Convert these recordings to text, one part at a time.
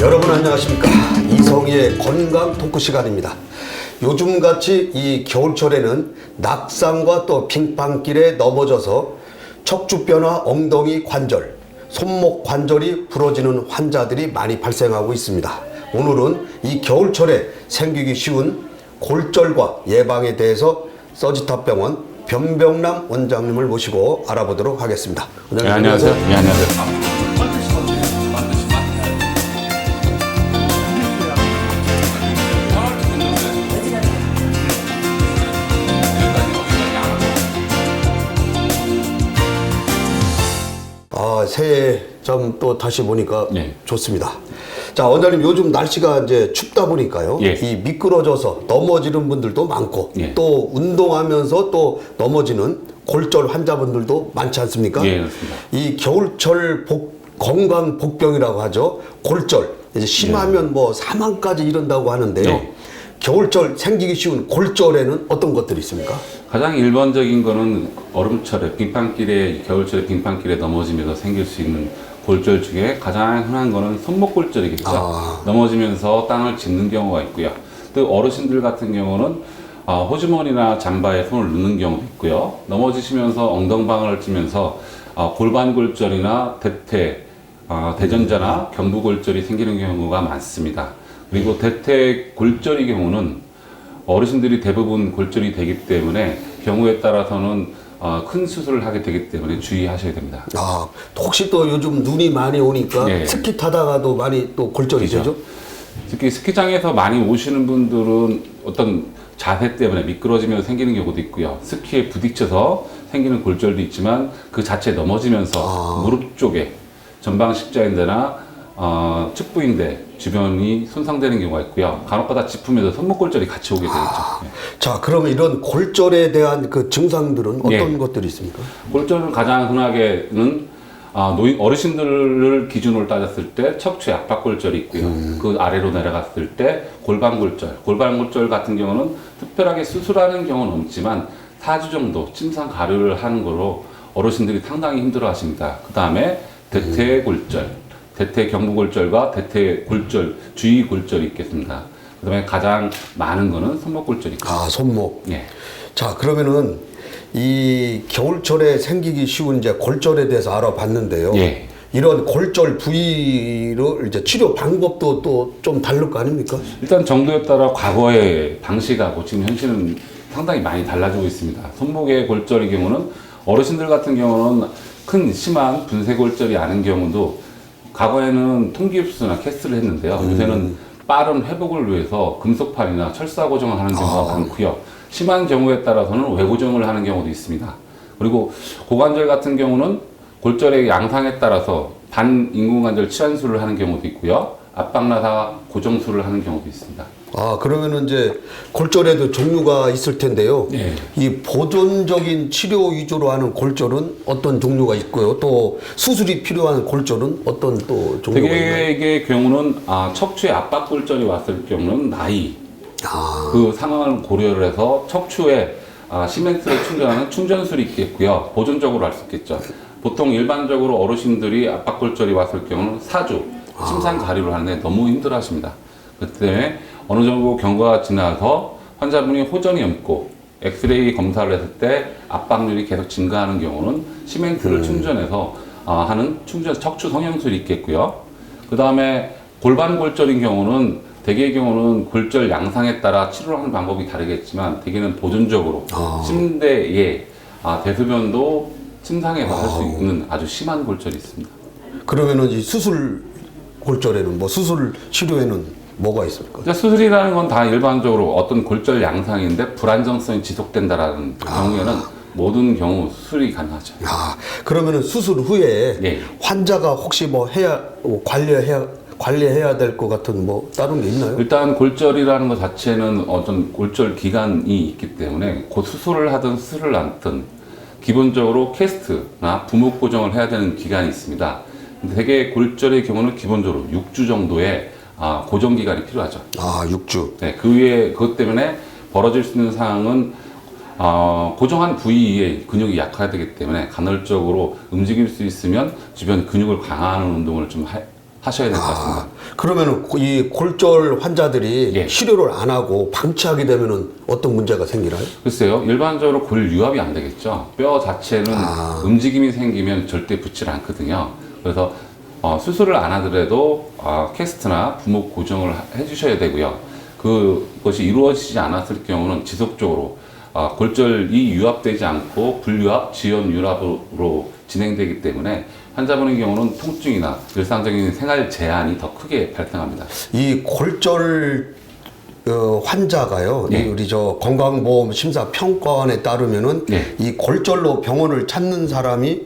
여러분 안녕하십니까? 이성희의 건강 토크 시간입니다. 요즘같이 이 겨울철에는 낙상과 또 빙판길에 넘어져서 척추뼈나 엉덩이 관절 손목 관절이 부러지는 환자들이 많이 발생하고 있습니다 오늘은 이 겨울철에 생기기 쉬운 골절과 예방에 대해서 서지탑병원 변병남 원장님을 모시고 알아보도록 하겠습니다 네, 원장님 안녕하세요. 네, 안녕하세요. 아, 새해 좀또 다시 보니까 예. 좋습니다. 자, 원장님 요즘 날씨가 이제 춥다 보니까요. 예. 이 미끄러져서 넘어지는 분들도 많고 예. 또 운동하면서 또 넘어지는 골절 환자분들도 많지 않습니까? 예. 이 겨울철 복, 건강 복병이라고 하죠. 골절. 이제 심하면 뭐 사망까지 이른다고 하는데요. 예. 겨울철 생기기 쉬운 골절에는 어떤 것들이 있습니까? 가장 일반적인 거는 얼음철에 빙판길에 겨울철에 빙판길에 넘어지면서 생길 수 있는 골절 중에 가장 흔한 거는 손목 골절이겠죠. 아. 넘어지면서 땅을 짚는 경우가 있고요. 또 어르신들 같은 경우는 어, 호주머니나 잠바에 손을 넣는 경우도 있고요. 넘어지시면서 엉덩방아를 찌면서 어, 골반 골절이나 대퇴, 어, 대전자나 경부 골절이 생기는 경우가 많습니다. 그리고 대퇴 골절의 경우는 어르신들이 대부분 골절이 되기 때문에 경우에 따라서는 어, 큰 수술을 하게 되기 때문에 주의하셔야 됩니다. 아, 혹시 또 요즘 눈이 많이 오니까 예. 스키 타다가도 많이 또 골절이 그죠. 되죠? 특히 스키장에서 많이 오시는 분들은 어떤 자세 때문에 미끄러지면서 생기는 경우도 있고요. 스키에 부딪혀서 생기는 골절도 있지만 그 자체 넘어지면서 아. 무릎 쪽에 전방 십자인대나 어, 측부인대 주변이 손상되는 경우가 있고요. 간혹가다 짚으면서 손목골절이 같이 오게 되겠죠. 예. 자, 그러면 이런 골절에 대한 그 증상들은 어떤 예. 것들이 있습니까? 골절은 가장 흔하게는 아, 노인 어르신들을 기준으로 따졌을 때 척추의 압박골절이 있고요. 그 아래로 내려갔을 때 골반골절. 골반골절 같은 경우는 특별하게 수술하는 경우는 없지만 4주 정도 침상 가류를 하는 거로 어르신들이 상당히 힘들어하십니다. 그 다음에 대퇴골절, 대퇴경부골절과 대퇴골절, 주의골절이 있겠습니다. 그 다음에 가장 많은 거는 손목골절이고. 아, 손목. 예. 자, 그러면은 이 겨울철에 생기기 쉬운 이제 골절에 대해서 알아봤는데요. 예. 이런 골절 부위를 이제 치료 방법도 또 좀 다를 거 아닙니까? 일단 정도에 따라 과거의 방식하고 지금 현실은 상당히 많이 달라지고 있습니다. 손목의 골절의 경우는 어르신들 같은 경우는 큰 심한 분쇄 골절이 아닌 경우도 과거에는 통기입수나 캐스를 했는데요. 요새는 빠른 회복을 위해서 금속판이나 철사 고정을 하는 경우가 많고요. 심한 경우에 따라서는 외고정을 하는 경우도 있습니다. 그리고 고관절 같은 경우는 골절의 양상에 따라서 반인공관절 치환술을 하는 경우도 있고요. 압박나사 고정술을 하는 경우도 있습니다. 아, 그러면은 이제 골절에도 종류가 있을 텐데요. 예. 이 보존적인 치료 위주로 하는 골절은 어떤 종류가 있고요. 또 수술이 필요한 골절은 어떤 또 종류가 있나요? 대개의 경우는 아, 척추에 압박 골절이 왔을 경우는 나이 아, 그 상황을 고려를 해서 척추에 아, 시멘트를 충전하는 충전술이 있겠고요. 보존적으로 할 수 있겠죠. 보통 일반적으로 어르신들이 압박골절이 왔을 경우는 사주, 침상 가리로 하는데 너무 힘들어 하십니다. 그 때 어느 정도 경과가 지나서 환자분이 호전이 없고 엑스레이 검사를 했을 때 압박률이 계속 증가하는 경우는 시멘트를 충전해서 아, 하는 충전 척추 성형술이 있겠고요. 그 다음에 골반 골절인 경우는 대개의 경우는 골절 양상에 따라 치료를 하는 방법이 다르겠지만 대개는 보존적으로 아. 침대에 아, 대소변도 침상에서 할수 있는 아주 심한 골절이 있습니다. 그러면은 이 수술 골절에는 뭐 수술 치료에는 뭐가 있습니까? 그러니까 수술이라는 건 다 일반적으로 어떤 골절 양상인데 불안정성이 지속된다라는 경우에는 모든 경우 수술이 가능하죠. 아, 그러면은 수술 후에 예. 환자가 혹시 뭐 해야 뭐 관리해야 관리해야 될 것 같은 뭐 다른 게 있나요? 일단 골절이라는 것 자체는 어떤 골절 기간이 있기 때문에 곧 수술을 하든 수술을 않든 기본적으로 캐스트나 부목 고정을 해야 되는 기간이 있습니다. 근데 대개 골절의 경우는 기본적으로 6주 정도의 아, 고정 기간이 필요하죠. 아, 6주. 네, 그 위에 그것 때문에 벌어질 수 있는 상황은 어, 고정한 부위에 근육이 약화되기 때문에 간헐적으로 움직일 수 있으면 주변 근육을 강화하는 운동을 좀 하, 하셔야 될 것 같습니다. 아, 그러면은 이 골절 환자들이 예. 치료를 안 하고 방치하게 되면은 어떤 문제가 생기나요? 글쎄요, 일반적으로 골 유압이 안 되겠죠. 뼈 자체는 아. 움직임이 생기면 절대 붙질 않거든요. 그래서 어, 수술을 안 하더라도 어, 캐스트나 부목 고정을 하- 해주셔야 되고요. 그것이 이루어지지 않았을 경우는 지속적으로 어, 골절이 유압되지 않고 불유압, 지연 유압으로 진행되기 때문에 환자분의 경우는 통증이나 일상적인 생활 제한이 더 크게 발생합니다. 이 골절 어, 환자가요. 이 예. 우리 저 건강보험 심사 평가원에 따르면은 예. 이 골절로 병원을 찾는 사람이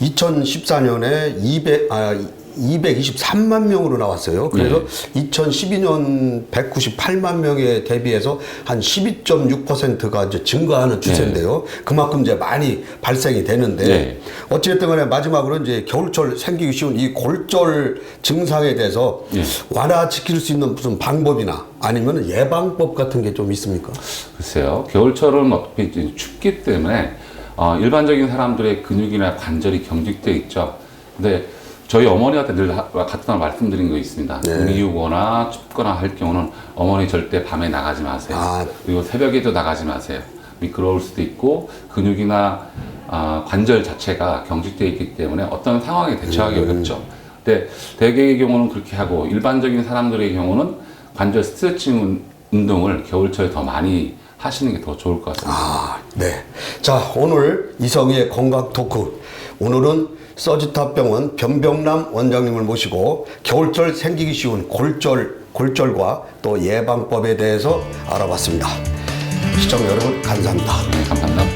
2014년에 200 아, 223만 명으로 나왔어요. 그래서 예. 2012년 198만 명에 대비해서 한 12.6%가 이제 증가하는 추세인데요. 그만큼 이제 많이 발생이 되는데 예. 어찌됐든 간에 마지막으로 이제 겨울철 생기기 쉬운 이 골절 증상에 대해서 예. 완화시킬 수 있는 무슨 방법이나 아니면 예방법 같은 게 좀 있습니까? 글쎄요. 겨울철은 어떻게 이제 춥기 때문에 어, 일반적인 사람들의 근육이나 관절이 경직돼 있죠. 근데 저희 어머니한테 늘 하- 같은 말 말씀드린 거 있습니다. 네. 눈이 오거나 춥거나 할 경우는 어머니 절대 밤에 나가지 마세요. 아. 그리고 새벽에도 나가지 마세요. 미끄러울 수도 있고 근육이나 아, 관절 자체가 경직돼 있기 때문에 어떤 상황에 대처하기 음. 어렵죠. 근데 대개의 경우는 그렇게 하고 일반적인 사람들의 경우는 관절 스트레칭 운- 운동을 겨울철에 더 많이 하시는 게 더 좋을 것 같습니다. 아, 네. 자, 오늘 이성의 건강 토크. 오늘은 서지탑병원 변병남 원장님을 모시고 겨울철 생기기 쉬운 골절, 골절과 또 예방법에 대해서 알아봤습니다. 시청자 여러분, 감사합니다. 네, 감사합니다.